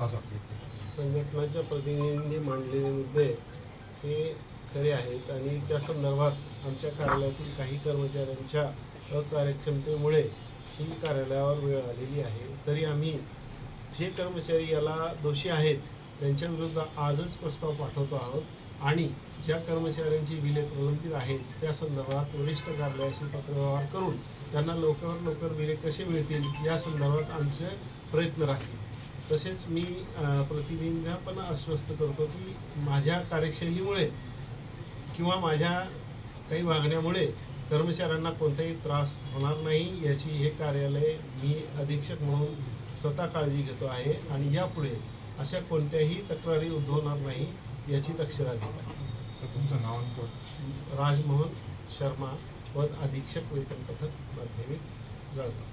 असं. संघटनाच्या प्रतिनिधींनी मांडलेले मुद्दे हे खरे आहेत आणि त्या संदर्भात आमच्या कार्यालयातील काही कर्मचाऱ्यांच्या अकार्यक्षमतेमुळे ही कार्यालयावर वेळ आलेली आहे. तरी आम्ही जे कर्मचारी याला दोषी आहेत त्यांच्या विरुद्ध आजच प्रस्ताव पाठवतो आहोत. आणि ज्या कर्मचाऱ्यांची बिले प्रलंबित आहेत त्या संदर्भात वरिष्ठ कार्यालयाशी पत्रव्यवहार करून त्यांना लवकरात लवकर बिले कसे मिळतील या संदर्भात आमचे प्रयत्न राहतील. तसेच मी प्रतिनिधींना पण आश्वस्त करतो की माझ्या कार्यशैलीमुळे किंवा माझ्या काही वागण्यामुळे कर्मचाऱ्यांना कोणताही त्रास होणार नाही याची हे कार्यालय मी अधीक्षक म्हणून स्वतः काळजी घेतो आहे. आणि यापुढे अशा कोणत्याही तक्रारी उद्भवणार नाही याची घेत आहे. तर तुमचं नाव राजमोहन शर्मा पद अधीक्षक वेतन पथक माध्यमिक जळगाव